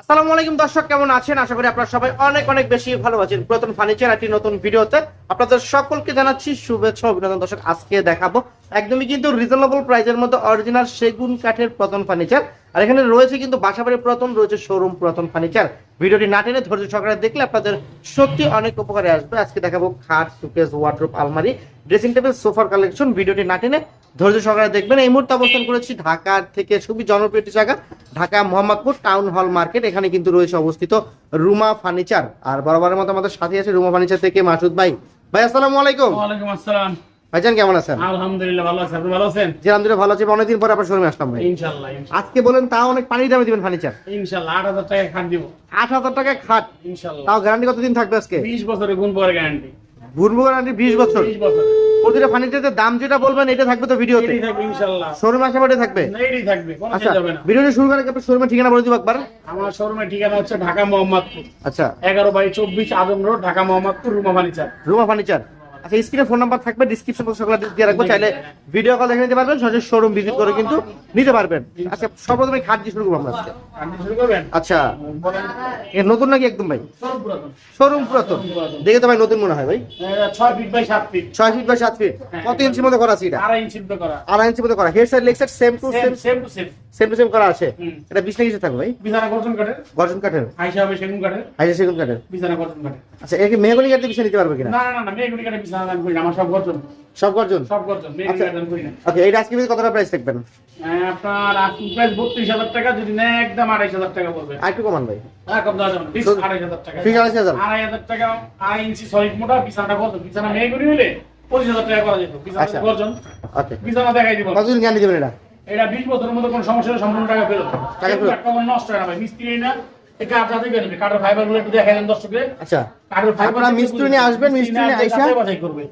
আসসালামু আলাইকুম দর্শক, কেমন আছেন? আশা করি আপনারা সবাই অনেক অনেক বেশি ভালো আছেন। প্রথম ফার্নিচার একটি নতুন ভিডিওতে আপনাদের সকলকে জানাচ্ছি শুভেচ্ছা অভিনন্দন। দর্শক, আজকে দেখাবো একদমই কিন্তু রিজনেবল প্রাইসের মধ্যে অরিজিনাল সেগুন কাঠের প্রথম ফার্নিচার। আর এখানে রয়েছে কিন্তু বাসাবাড়ি প্রথম, রয়েছে শোরুম প্রথম ফার্নিচার। ভিডিওটি না টেনে ধৈর্য সহকারে দেখলে আপনাদের সত্যি অনেক উপকারে আসবে। আজকে দেখাবো খাট, সুকেস ওয়ার্ড্রোপ আলমারি ড্রেসিং টেবিল সোফার কালেকশন ভিডিওটি না টেনে ধৈর্য সহকারে দেখবেন। এই মুহূর্তে অবস্থান করেছি ঢাকার থেকে খুবই জনপ্রিয় জায়গা Dhaka Mohammadpur Town Hall Market এখানে কিন্তু রয়েছে অবস্থিত রুমা ফার্নিচার। আর বরাবরের মতো আমাদের সাথে আছে রুমা ফার্নিচার থেকে মাসুদ ভাই। ভাই আসসালামু আলাইকুম। ওয়ালাইকুম আসসালাম। ভাইজান কেমন আছেন? আলহামদুলিল্লাহ ভালো আছি। আপনি ভালো আছেন? জি আলহামদুলিল্লাহ ভালো আছে। অনেকদিন পরে আপনার শোরুমে আসলাম ভাই। ইনশাল্লাহ আজকে বলেন তাও অনেক পানি দামে দিবেন ফার্নিচার? ইনশাল্লাহ আট হাজার টাকা খাট দিব। টাকা তাও গ্যারান্টি কতদিন থাকবে আজকে? বিশ বছরের গুণ পরে গ্যারান্টি ঘুরবো গ্যারান্টি বিশ বছর। বিশ বছর। প্রতিটা ফার্নিচারের দাম যেটা বলবেন এটা থাকবে তো ভিডিওতে? এটাই থাকবে ইনশাল্লাহ। শোরুমে আসা থাকবে? না, এটাই থাকবে কোনো আচ্ছা না। ভিডিওটা শুরু করার আগে শোরুমের ঠিকানা বলে দিব একবার। আমার শোরুমের ঠিকানা হচ্ছে ঢাকা মোহাম্মদপুর। আচ্ছা। এগারো বাই চব্বিশ Adam Road Dhaka Mohammadpur Ruma furniture. Ruma furniture. আচ্ছা স্ক্রিনে ফোন নাম্বার থাকবে ডিসক্রিপশন বক্সে সকলে দিয়ে রাখব চাইলে ভিডিও কল দেখে নিতে পারবেন সরাসরি শোরুম ভিজিট করে কিন্তু নিতে পারবেন। আচ্ছা সর্বপ্রথমে খাট দিয়ে শুরু করব আমরা আজকে। আচ্ছা। এ নতুন নাকি একদম ভাই? শোরুম পুরাতন। দেখে তো ভাই নতুন মনে হয় ভাই। ছয় ফিট বাই সাত ফিট ছয় ফিট বাই সাত ফিট কত ইঞ্চির মধ্যে করা আছে এটা? আড়াই ইঞ্চি তো করা। আড়াই ইঞ্চির মধ্যে করা। Head side leg side same to same same to same same to same করা আছে। এটা বিশ না কিছু থাকবে ভাই? বিছানা গর্জন কাঠের। গর্জন কাঠের। আইসা হবে সেগুন কাঠের। হাইজা সেগুন কাঠের। বিছানা গর্জন কাঠের। আচ্ছা এর কি মেহগনি কাঠে পিছিয়ে নিতে পারবে কিনা? না না না মেয়েগুলি কাঠের বিছানা আমার সব গর্জন। সব গর্জন? সব গর্জন আচ্ছা। ওকে এইটা আজকে কতটা প্রাইস থাকবেন হ্যাঁ, আপনার আজকে প্রাইস বত্রিশ হাজার টাকা যদি নেয় একদম আড়াইশ হাজার টাকা বলবে। আর একটু কমান ভাই। হ্যাঁ, কম দেওয়া যাবে না। হাজার টাকা। ফিক্স আড়াইশ হাজার। আড়াই হাজার টাকা আড়াই ইঞ্চি সলিড মোটা বিছানাটা কত বিছানা মেয়েগুলি হলে পঁচিশ হাজার টাকা করা যেত। আচ্ছা। বিছানা গর্জন। ওকে। বিছানা দেখাই দিব। কতদিন গ্যারান্টি দেবেন এটা? এটা বিশ বছরের মধ্যে কোনো সমস্যা সম্পূর্ণ টাকা ফেরত। টাকা ফেরত? নষ্ট হয় না ভাই মিস্ত্রি না। এটা আপনার থেকে কাঠের ফাইবারগুলো একটু দেখাই দেন দর্শকদের আচ্ছা কাঠের ফাইবার আপনারা মিস্ত্রি নিয়ে আসবেন, মিস্ত্রি নিয়ে আইসা বাছাই করবে।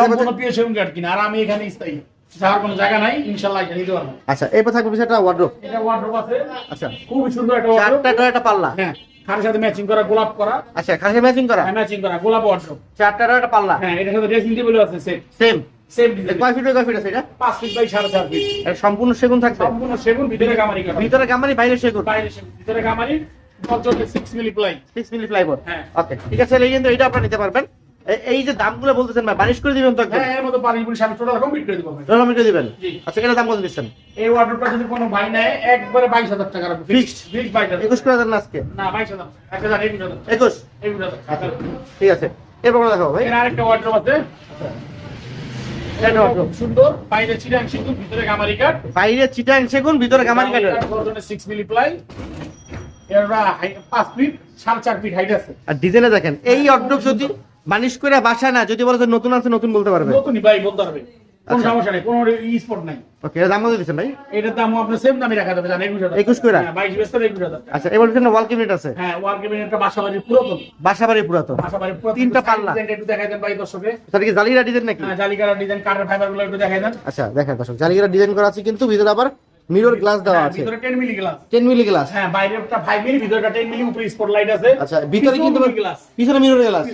সম্পূর্ণ পিএ সেগুন কাঠ কিনা আর আমি এখানে স্থায়ী। যাওয়ার কোনো জায়গা নাই ইনশাল্লাহ এটা নিতে পারব আচ্ছা এরপর থাকবে বিষয়টা ওয়ার্ড্রোপ এটা ওয়ার্ড্রোব আছে। আচ্ছা। খুবই সুন্দর একটা ওয়ার্ড্রোব চারটা ডোর একটা পাল্লা। হ্যাঁ খাটের সাথে ম্যাচিং করা গোলাপ করা। আচ্ছা ম্যাচিং করা? হ্যাঁ ম্যাচিং করা গোলাপ ওয়ার্ড্রোব চারটা একটা পাল্লা। হ্যাঁ এটার সাথে ড্রেসিং টেবিল আছে সেম সেম সম্পূর্ণ সেগুন থাকবে? সম্পূর্ণ সেগুন ভিতরে করা ভিতরে গামারি বাইরে সেগুন? বাইরে সেগুন ভিতরে কামারি হ্যাঁ। ওকে ঠিক আছে এই কিন্তু এটা আপনারা নিতে পারবেন। এই যে দামগুলো বলতেছেন ভাই বানিশ করে দিবেন তো হ্যাঁ এর মধ্যে পানি পুরি আমি টোটাল কমপ্লিট করে দেবো ভাই। রকম করে দিবেন? আচ্ছা এটা দাম কত দিচ্ছেন? এই ওয়ার্ডরোবটা যদি কোনো ভাই নেয় একবারে বাইশ হাজার টাকা রাখবে Fixed? ফিক্সড বাইশ হাজার। করে দেন আজকে? না বাইশ হাজার। এক হাজার একুশ হাজার। একুশ? একুশ হাজার। আচ্ছা ঠিক আছে। এরপর কোনো ভাই। এর আরেকটা ওয়ার্ডরোব আছে। এটা wardrobe। খুব সুন্দর। বাইরে চিরাং সিন্ধু ভিতরে কামারি কাঠ। বাইরে চিটাং সেগুন ভিতরে গামারি কাঠের। সিক্স মিলি প্লাই পাঁচ ফিট সাড়ে চার ফিট হাইট আছে। আর ডিজাইনে দেখেন এই অর্ডক যদি বানিশ করে বাসা না যদি বলে নতুন আছে নতুন বলতে পারবে। নতুনই ভাই বলতে হবে। কোনো আচ্ছা। সমস্যা নেই কোনো স্পট নাই। ওকে এর দাম কত দিচ্ছেন ভাই? এটার দাম আপনার সেম দামে রাখা যাবে জানেন একুশ হাজার 21 করে? হ্যাঁ। আচ্ছা এবার দিচ্ছেন ওয়াল ক্যাবিনেট আছে? হ্যাঁ ওয়াল ক্যাবিনেটটা বাসা পুরাতন। তিনটা side পাল্লা। design একটু দেখাই দেন ভাই দর্শকে সেটা কি জালিরা ডিজাইন নাকি? হ্যাঁ ডিজাইন কাঠেরগুলো একটু দেখাই দেন। আচ্ছা দেখেন দর্শক জালিরা ডিজাইন করা আছে কিন্তু ভিতরে আবার মিরর গ্লাস দেওয়া হ্যাঁ, আছে। ভিতরে ten milli glass 10 milli glass হ্যাঁ বাইরেটা ফাইভ মিলি ভিতরটা টেন মিলি উপরে স্পট লাইট আছে। আচ্ছা ভিতরে কিন্তু গ্লাস পিছনে মিরর গ্লাস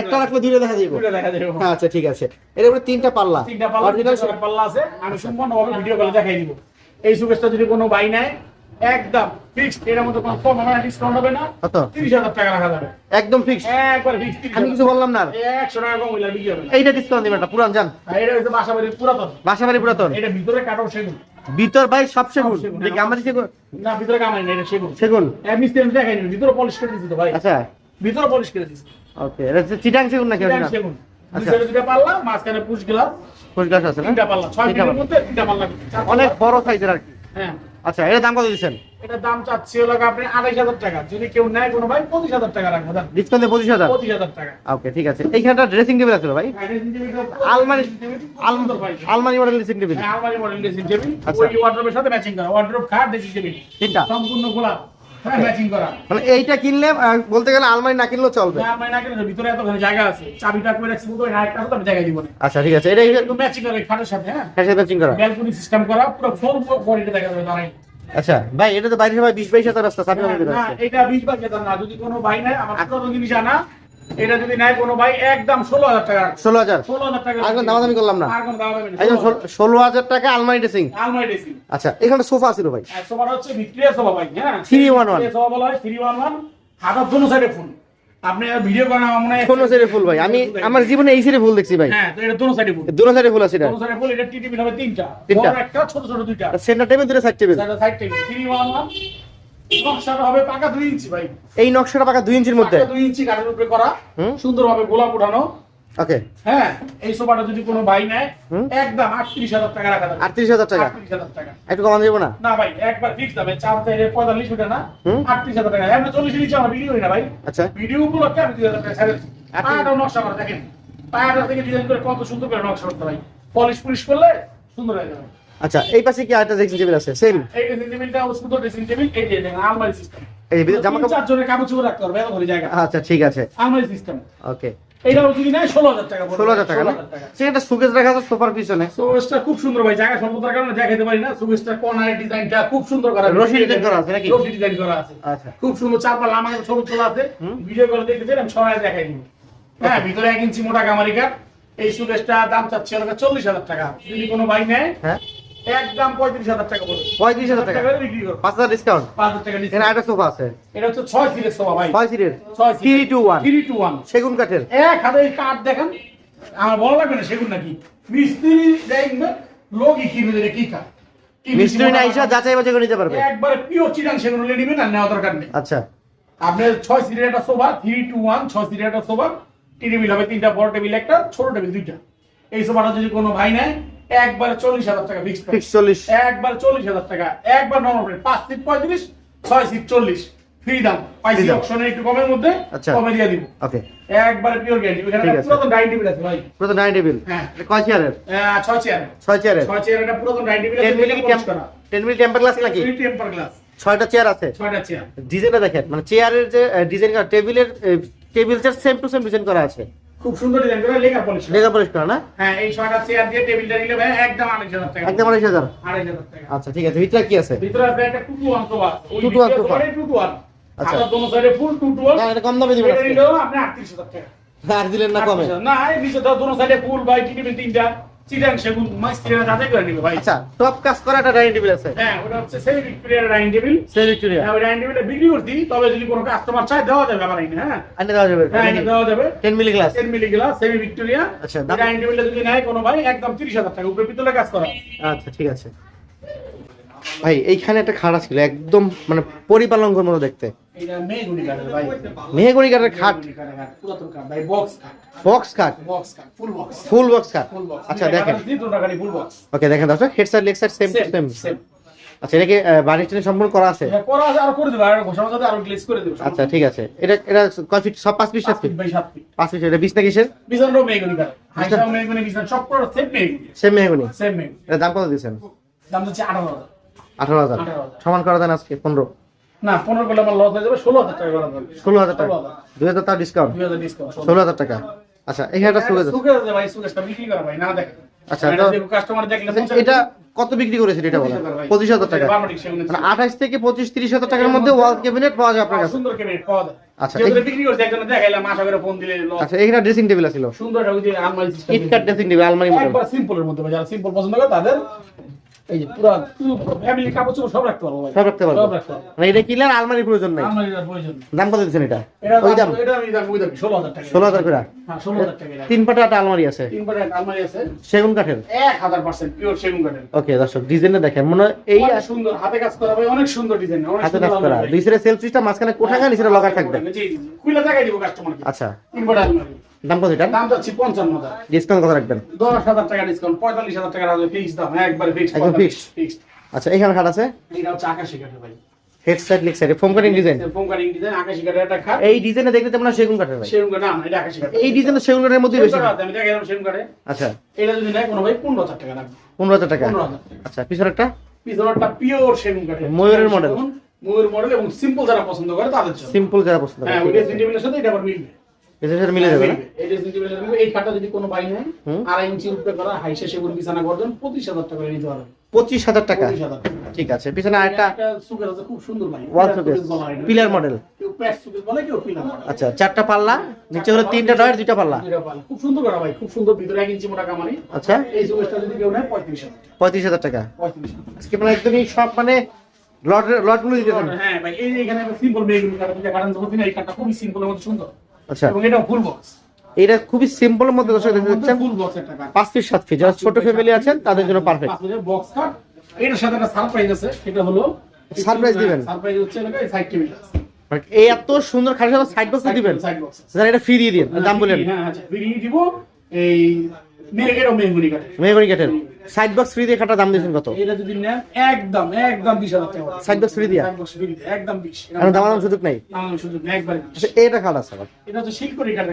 একটা রাখলে দুইটা দেখা যাবে দুইটা দেখা যাবে হ্যাঁ আচ্ছা ঠিক আছে। এর উপরে তিনটা পাল্লা। তিনটা পাল্লা অরিজিনাল তিনটা পাল্লা আছে। আমি সম্পূর্ণভাবে ভিডিও কলে দেখাই দিব। এই সুকেশটা যদি কোনো বাই নেয় একদম ফিক্সড এর মধ্যে কোনো কম হবে না ডিসকাউন্ট হবে না। কত? তিরিশ হাজার টাকা রাখা যাবে। একদম ফিক্স একবার ফিক্সড আমি কিছু বললাম না আর। একশো টাকা কম হইলে বিক্রি হবে এইটা ডিসকাউন্ট দিবেন না পুরান জান আর এটা হচ্ছে বাসা বাড়ির পুরাতন। বাসা বাড়ি পুরাতন। এটা ভিতরে কাটাও সেগুন। ভিতর ভাই সব সেগুন। দেখি আমার সেগুন। না ভিতরে কামাই নাই এটা সেগুন। সেগুন? এমনি স্টেম দেখাই নি ভিতরে পলিশ করে দিছি তো ভাই। আচ্ছা। ভিতরে পলিশ করে দিছি। ওকে এটা যে চিটাং সেগুন নাকি চিটাং? সেগুন। আচ্ছা। ভিতরে দুটা পাল্লা মাঝখানে পুশ গ্লাস পুশ গ্লাস আছে না? তিনটা পাল্লা ছয় ফিটের মধ্যে তিনটা পাল্লা। অনেক বড় সাইজের আর কি। হ্যাঁ। আচ্ছা এর দাম কত দিচ্ছেন? এটা দাম চাচ্ছি হলো আপনি আড়াইশ হাজার টাকা। যদি কেউ নেয় কোনো ভাই পঁচিশ হাজার টাকা রাখব দাম ডিসকাউন্টে পঁচিশ হাজার? পঁচিশ হাজার টাকা। ওকে ঠিক আছে। এইখানটা ড্রেসিং টেবিল আছে ভাই? আলমারি আলমারি ভাই। আলমারি মডেল ড্রেসিং টেবিল হ্যাঁ, আলমারি মডেল ড্রেসিং টেবিল। ওই ওয়ার্ড্রোবের সাথে ম্যাচিং করা। ওয়ার্ড্রোব খাট ড্রেসিং টেবিল তিনটা। সম্পূর্ণ গোলাপ। হ্যাঁ মানে এইটা কিনলে বলতে গেলে আলমারি না কিনলেও চলবে। হ্যাঁ, না কিনে ভিতরে এতখানি জায়গা আছে। চাবিটা করে রাখছি মতো একটা তো আমি জায়গা দিব আচ্ছা ঠিক আছে। এটা একটু ম্যাচিং করে খাটের সাথে হ্যাঁ? হ্যাঁ ম্যাচিং করা। ব্যালকনি সিস্টেম করা পুরো দেখা যাবে দাঁড়াই। আচ্ছা ভাই এটা তো বাইরে সবাই বিশ বাইশ হাজার রাস্তা সামনে এটা বিশ বাইশ হাজার না যদি কোনো ভাই নাই আমার পুরো জিনিস আনা এটা যদি নেয় কোনো ভাই একদম ষোলো হাজার টাকা ষোলো হাজার? ষোলো হাজার টাকা দামাদামি করলাম না। নেই, একদম ষোলো হাজার টাকা আলমারি ড্রেসিং। আলমারি ড্রেসিং। আচ্ছা এখানে সোফা ছিল ভাই। সোফাটা হচ্ছে ভিক্টোরিয়া সোফা ভাই হ্যাঁ? 311 ভিক্টোরিয়া সোফা বলা হয় থ্রি ওয়ান ওয়ান হাতার দোনো সাইডে ফুল। আপনি ভিডিও করেন আমার মনে হয় কোনো সাইডে ফুল ভাই। আমি আমার জীবনে এই সাইডে ফুল দেখছি ভাই। হ্যাঁ তো এটা দোনো সাইডে ফুল। সাইডে ফুল আছে এটা। দোনো সাইডে ফুল এটা টি হবে তিনটা। তিনটা। একটা ছোট ছোট দুইটা। সেন্টার টেবিল দুটো side table side side table three one one নকশাটা হবে পাকা দুই ইঞ্চি ভাই। এই নকশাটা পাকা দুই ইঞ্চির মধ্যে? দুই ইঞ্চি কাঠের উপরে করা। সুন্দরভাবে গোলাপ উঠানো। ওকে। হ্যাঁ এই সোফাটা যদি কোনো ভাই নেয় একদম আটত্রিশ হাজার টাকা রাখা যাবে। আটত্রিশ হাজার টাকা? আটত্রিশ হাজার টাকা। একটু কমান দেবো না? না ভাই একবার ফিক্স দামে চার থেকে পঁয়তাল্লিশ ওঠে না। আটত্রিশ হাজার টাকা। এমনি চল্লিশ নিচে আমার ভিডিও না ভাই। আচ্ছা। ভিডিও উপলক্ষে আমি দুই হাজার টাকা ছেড়ে পায়াটাও নকশা করে দেখেন। পায়াটা থেকে ডিজাইন করে কত সুন্দর করে নকশা করতে ভাই পলিশ পুলিশ করলে সুন্দর হয়ে যাবে। আচ্ছা এই পাশে কি আরেকটা ড্রেসিং টেবিল আছে? সেম এই ড্রেসিং টেবিলটা সুন্দর ড্রেসিং টেবিল এই যে আলমারি সিস্টেম এই যে জামা কাপড় চার জনের কাপড় চোপড় রাখতে পারবে এত করে জায়গা। আচ্ছা ঠিক আছে। আলমারি সিস্টেম ওকে এইটাও যদি নেয় ষোলো হাজার টাকা পড়বে। ষোলো হাজার টাকা না? 16,000 টাকা। সেটা সুকেশ রাখা আছে সোফার পিছনে। খুব সুন্দর ভাই জায়গা স্বল্পতার কারণে দেখাতে পারি না। সুগেশটা কর্নারের ডিজাইনটা খুব সুন্দর করা রশি design করা আছে নাকি? রশি ডিজাইন করা আছে। আচ্ছা। খুব সুন্দর চার পাল্লা আমার ছবি তোলা আছে। ভিডিও করে দেখতে চাই আমি সরাই দেখাই দিব। হ্যাঁ ভিতরে এক ইঞ্চি মোটা কামারি কাঠ এই সুগেশটা দাম চাচ্ছে চল্লিশ হাজার টাকা। যদি কোনো ভাই নেয় হ্যাঁ। একদম পঁয়ত্রিশ হাজার টাকা বিক্রি করব ডিসকাউন্ট। সোফা আছে। এটা হচ্ছে সোফা ভাই। টু টু সেগুন কাঠের? এক হাতে কাঠ দেখেন আমার লাগবে না সেগুন নাকি? মিস্ত্রি দেখবে লোকই কিনবে এটা কি কাঠ। মিস্ত্রি না যাচাই বাছাই করে নিতে পারবে। একবারে পিওর চিটাং সেগুন হলে নিবেন আর নেওয়া দরকার নেই। আচ্ছা। আপনার ছয় সিটের একটা সোফা টু একটা সোফা টেবিল হবে তিনটা বড় টেবিল একটা ছোট টেবিল দুইটা। এই সোফাটা যদি কোনো ভাই নেয় একবারে চল্লিশ হাজার টাকা ফিক্স চল্লিশ একবার চল্লিশ হাজার টাকা। একবার নর্মাল পাঁচ সিট পঁয়ত্রিশ ছয় সিট চল্লিশ। ফ্রি দাম। পাইছি অপশনে একটু কমের মধ্যে আচ্ছা। কমে দিয়ে দিব। ওকে একবারে পিওর গ্যারান্টি ওখানে ঠিক একটা আছে। পুরাতন ডাইনিং টেবিল আছে ভাই। পুরো তো ডাইনিং টেবিল হ্যাঁ কয় চেয়ারের ছয় চেয়ার ছয় চেয়ারের ছয় চেয়ার একটা পুরাতন ডাইনিং টেবিল টেন আছে মিলি এটা polish মিলি টেম্পার গ্লাস নাকি? টেম্পার গ্লাস ছয়টা চেয়ার আছে। ছয়টা চেয়ার ডিজাইনটা দেখেন। মানে চেয়ারের যে ডিজাইন করা টেবিলের table chair same to same design করা আছে। খুব সুন্দর ডিজাইন করে লেকার পলিশ লেগা পলিশ করা না? হ্যাঁ এই ছয়টা চেয়ার দিয়ে টেবিলটা নিলে ভাই একদম আড়াইশ হাজার টাকা। একদম আড়াইশ হাজার? আড়াইশ হাজার টাকা। আচ্ছা ঠিক আছে ভিতরে কি আছে? ভিতরে আছে একটা আচ্ছা। দোনো সাইডে ফুল টু টু না এটা কম দামে দিবেন এটা নিলেও আপনি আটত্রিশ হাজার টাকা। আর দিলেন না কমে? না এই নিচে দোনো সাইডে ফুল বাই টিভি তিনটা। চিটাং সেগুন মাইস্ত্রিরা যাচাই করে নিবে ভাই। আচ্ছা টপ কাজ করা একটা ডাইনিং টেবিল আছে। হ্যাঁ ওটা হচ্ছে সেমি ভিক্টোরিয়া ডাইনিং টেবিল। সেই ভিক্টোরিয়া হ্যাঁ ওই ডাইনিং টেবিলটা বিক্রি করছি তবে যদি কোনো কাস্টমার চায় দেওয়া যাবে আমার এখানে হ্যাঁ। আনে দেওয়া যাবে হ্যাঁ এনে দেওয়া যাবে। 10 milli glass 10 milli glass semi Victoria আচ্ছা, ডাইনিং টেবিলটা যদি নেয় কোনো ভাই একদম তিরিশ হাজার টাকা উপরে পিতলের কাজ করা। আচ্ছা ঠিক আছে। ভাই এইখানে একটা খাট ছিল একদম মানে পরিপালঙ্কর মতো দেখতে। মেহগুনি কাঠের খাট। বক্স খাট। Full box. খাট। আচ্ছা দেখেন। ওকে দেখেন দর্শক head side leg side same same আচ্ছা এটাকে বানিশ টেনে সম্পূর্ণ করা আছে? করা আছে আর করে দেবে আর ঘোষণা সাথে আরও গ্লেজ করে দেবে। আচ্ছা ঠিক আছে। এটা এটা কয় ফিট সব ফিট ফিট এটা বিছনা কিসের? বিছানাটাও মেহগুনি কাঠ হাইসাও মেহগুনি বিছানা সব করে সেম মেহগুনি। Same mahogany. সেম মেহগুনি। এটা দাম কত দিয়েছেন? দাম হচ্ছে আঠারো হাজার। সমান করা দেন আজকে পনেরো। না পনেরো করলে আমার লস হয়ে যাবে ষোলো হাজার টাকা ষোলো হাজার টাকা। দুই হাজার টাকা ডিসকাউন্ট দুই হাজার ডিসকাউন্ট ষোলো হাজার। টাকা। আচ্ছা এখানে একটা দেখেন। আচ্ছা, আচ্ছা, এটা কত বিক্রি এটা পঁচিশ হাজার টাকা। মানে আঠাশ থেকে পঁচিশ তিরিশ হাজার টাকার মধ্যে ওয়াল ক্যাবিনেট পাওয়া যায় আপনার কাছে। আচ্ছা। আচ্ছা এখানে ড্রেসিং টেবিল ছিল। সুন্দর কিটকাট ড্রেসিং টেবিল আলমারি সিম্পলের মধ্যে যারা সিম্পল পছন্দ করে তাদের এই যে পুরো ফ্যামিলি কাপড় চোপড় সব রাখতে পারব সব রাখতে পারব। সব রাখতে পারব। মানে এটা কিনলে প্রয়োজন নেই? আলমারির প্রয়োজন দাম কত দিচ্ছেন এটা? এটা ওই দাম? এটা আমি দাম ওই দাম। ষোলো হাজার টাকা। ষোলো হাজার হ্যাঁ ষোলো হাজার টাকা তিন পাটা একটা আলমারি আছে? তিন পাটের একটা আলমারি আছে। সেগুন কাঠের? এক হাজার পার্সেন্ট পিওর সেগুন কাঠের। ওকে দর্শক ডিজাইনটা দেখেন। মনে হয় এই সুন্দর। হাতে কাজ করা ভাই অনেক সুন্দর ডিজাইন অনেক হাতে কাজ করা। দুই সাইডে সেলফ সিস্টেম মাঝখানে কোঠাঙ্গা নিচে লকার থাকবে। জি জি খুলে দেখাই দিব কাস্টমারকে আচ্ছা। তিন পাটের আলমারি। দাম কত এটা দাম যাচ্ছে পঞ্চান্ন হাজার। ডিসকাউন্ট কত রাখবেন? দশ হাজার টাকা ডিসকাউন্ট পঁয়তাল্লিশ হাজার টাকা রাখবে ফিক্স দাম একবারে ফিক্স একদম। ফিক্সড আচ্ছা এখানে খাট আছে? এটা হচ্ছে আকাশি কাঠের ভাই। Head side leg side foam cutting design foam cutting design আকাশি কাঠের একটা খাট। এই ডিজাইনে দেখতে তেমন না সেগুন কাঠের ভাই। সেগুন কাঠ না এটা আকাশি কাঠ এই ডিজাইন সেগুন কাঠের মধ্যেই বেশি। আমি দেখাইলাম সেগুন কাঠে আচ্ছা। এটা যদি নেয় কোনো ভাই পনেরো হাজার টাকা লাগবে। পনেরো হাজার টাকা? আচ্ছা পিছনে একটা? পিছনটা পিওর সেগুন কাঠের। ময়ূরের মডেল ময়ূর মডেল এবং সিম্পল যারা পছন্দ করে তাদের জন্য। সিম্পল যারা পছন্দ করে হ্যাঁ ওই টেবিলের সাথে এটা আবার মিলবে। এটার সাথে মিলে যাবে না এই ড্রেসিং সাথে মিলবে। এই খাটটা যদি কোনো বাই হুম। আড়াই ইঞ্চি উপরে করা হাইসে সেগুন বিছানা গর্জন পঁচিশ হাজার টাকা নিতে পারবে পঁচিশ হাজার টাকা ঠিক আছে পিছনে আরেকটা একটা সুকের আছে খুব সুন্দর ভাই ওয়াল হয়। পিলার মডেল আচ্ছা চারটা পাল্লা নিচে হলো তিনটা ডয়ের দুইটা পাল্লা খুব সুন্দর করা ভাই খুব সুন্দর ভিতরে এক ইঞ্চি মোটা কামানি আচ্ছা এই যদি কেউ নেয় পঁয়ত্রিশ হাজার পঁয়ত্রিশ হাজার টাকা আজকে মানে একদমই সব মানে লট লটগুলো দিতে হ্যাঁ ভাই এই এখানে সিম্পল মেয়েগুলো কাটা দুইটা কাটান এই কাটটা খুবই সিম্পলের মধ্যে সুন্দর আচ্ছা। এবং এটা ফুল বক্স এটা খুবই সিম্পলের মধ্যে দর্শক দেখতে পাচ্ছেন। ফুল বক্স পাঁচ সাত ফিট যারা ছোট ফ্যামিলি আছেন তাদের জন্য পারফেক্ট বক্স কাট এটার সাথে একটা সারপ্রাইজ আছে সেটা হলো Surprise দিবেন? সারপ্রাইজ হচ্ছে এলাকা সাইড টেবিল এই এত সুন্দর খাটের সাথে সাইড বক্স দিবেন? স্যার এটা ফ্রি দিয়ে দিন দাম বলেন হ্যাঁ আচ্ছা ফিরিয়ে দিব। এই মেহগুনি কাটে মেহগনি কাঠের। সাইড বক্স ফ্রি দিয়ে খাটার দাম দিয়েছেন কত? এটা যদি নেন একদম একদম বিশ হাজার টাকা। Side box free দিয়া? একদম বিশ। এখন দামাদাম সুযোগ নাই? দাম সুযোগ নেই, একবারে। আচ্ছা এটা খাট আছে এটা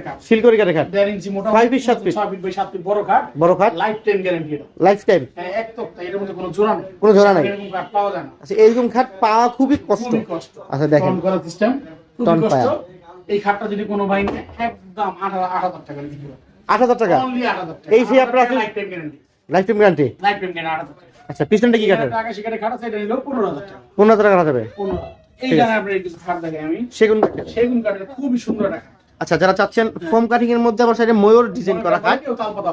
কাঠ শিলকরি কাঠের খাট। দেড় ইঞ্চি মোটা Five feet, সাত feet? ছয় ফিট বাই সাত ফিট বড় কাঠ বড় খাট? লাইফ টাইম গ্যারান্টি এটা। লাইফ টাইম হ্যাঁ, এক তক্তা এটার মধ্যে কোনো জোড়া নেই। কোনো জোড়া নাই? এরকম কাঠ পাওয়া যায় না। আচ্ছা এরকম খাট পাওয়া খুবই কষ্ট খুবই কষ্ট। আচ্ছা দেখেন। টন সিস্টেম টন পায়া। এই খাটটা যদি কোনো ভাই একদম আঠারো আট হাজার টাকা আট হাজার টাকা? এই সেই আপনার life time guarantee life time guarantee life time guarantee আচ্ছা পিছনটা কি টাকা আছে নিলো টাকা। টাকা রাখা যাবে? পনেরো এই ঠিক জায়গায় আপনার কিছু খাট দেখে আমি। সেগুন সেগুন কাঠের খুবই সুন্দর একটা আচ্ছা যারা চাচ্ছেন ফোম কাটিং এর মধ্যে আবার সাইডে ময়ূর ডিজাইন করা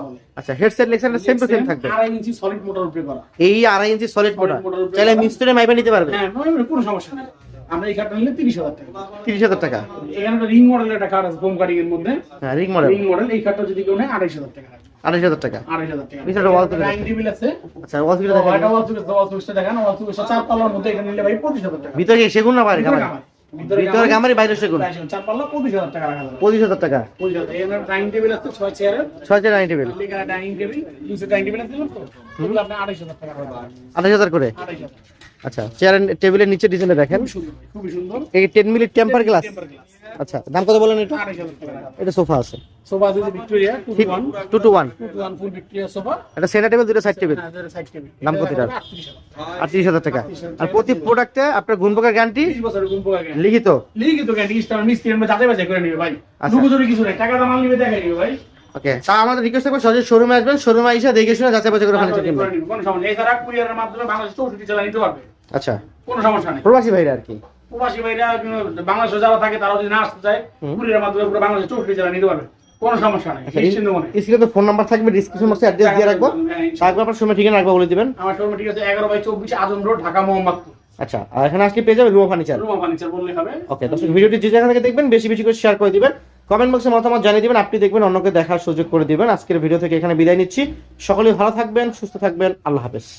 বলে। আচ্ছা head side leg side same to same থাকবে। আড়াই ইঞ্চি সলিড মোটর উপরে করা। এই আড়াই ইঞ্চি সলিড মোটার চাইলে মিস্ত্রি মাইপা নিতে পারবে। হ্যাঁ কোনো সমস্যা নেই। আমরা এই খাটটা নিলে তিরিশ হাজার টাকা। তিরিশ হাজার টাকা। এখানে রিং মডেলের একটা খাট আছে ফোম কাটিং এর মধ্যে। হ্যাঁ রিং মডেল রিং মডেল এই খাটটা যদি কেউ নেয় আড়াইশ হাজার টাকা। আড়াইশ হাজার টাকা। আড়াইশ হাজার আছে। আচ্ছা ওয়াল দেখেন। চার পাল্লার মধ্যে এখানে নিলে ভাই টাকা। ভিতরে সেগুন না বাইরে ভিতরে বাইরে সেগুন। চার পাল্লা টাকা রাখা। এখানে ডাইনিং টেবিল আছে ছয় চেয়ারের ছয় chair dining table dining table নিচে ডাইনিং টেবিল আছে তো? এগুলো আপনি আড়াইশ হাজার টাকা রাখা যাবে। আঠাশ হাজার করে। আচ্ছা চেয়ারের টেবিলের নিচে ডিজাইনে দেখেন। খুবই সুন্দর এই টেম্পার গ্লাস আচ্ছা দাম কত বলেন এটা? টাকা এটা সোফা আছে। সোফা আছে Victoria two two one two two one two two one full Victoria sofa এটা টেবিল দুটো সাইড টেবিল? হ্যাঁ, সাইড টেবিল। দাম কত আটত্রিশ হাজার। টাকা। আর প্রতি প্রোডাক্টে আপনার গুণপকার গ্যারান্টি তিরিশ বছরের গুণ গ্যারান্টি। লিখিত? লিখিত গ্যারান্টি স্টার মিস্ত্রি আমরা যাচাই বাছাই করে নিবে ভাই। আচ্ছা। দুগুজোরি কিছু নাই টাকা দাম নিবে দেখাই নিবে ভাই। ওকে আমাদের রিকোয়েস্ট থাকবে সহজে শোরুমে আসবেন শোরুমে এসে দেখে শুনে যাচাই বাছাই করে ফার্নিচার কিনবেন করে নিবে, কোনো সমস্যা নেই। এছাড়া কুরিয়ারের মাধ্যমে বাংলাদেশ জেলা নিতে পারবে। আচ্ছা। কোনো সমস্যা নেই। প্রবাসী ভাইরা আর কি? প্রবাসী ভাইরা বাংলাদেশে যারা থাকে তারা যদি না আসতে চায়। কুরিয়ারের মাধ্যমে পুরো বাংলাদেশ চৌষট্টি জেলা নিতে পারবে। কোনো সমস্যা নেই আচ্ছা নিশ্চিন্ত মনে। স্ক্রিনে তো ফোন নাম্বার থাকবে ডিসক্রিপশন বক্সে অ্যাড্রেস দিয়ে রাখব। তারপর আপনার সময় ঠিকানা রাখব বলে দিবেন। আমার শোরুম ঠিক আছে এগারো বাই চব্বিশ আজম রোড ঢাকা মোহাম্মদপুর। আচ্ছা আর এখানে আসলে পেয়ে যাবে রুমা ফার্নিচার। রুমা ফার্নিচার বললে হবে। ওকে দর্শক ভিডিওটি যে জায়গা থেকে দেখবেন বেশি বেশি করে শেয়ার করে দিবেন। কমেন্ট বক্সে মতামত জানিয়ে দিবেন আপনি দেখবেন অন্যকে দেখার সুযোগ করে দিবেন। আজকের ভিডিও থেকে এখানে বিদায় নিচ্ছি। সকলেই ভালো থাকবেন সুস্থ থাকবেন আল্লাহ হাফেজ।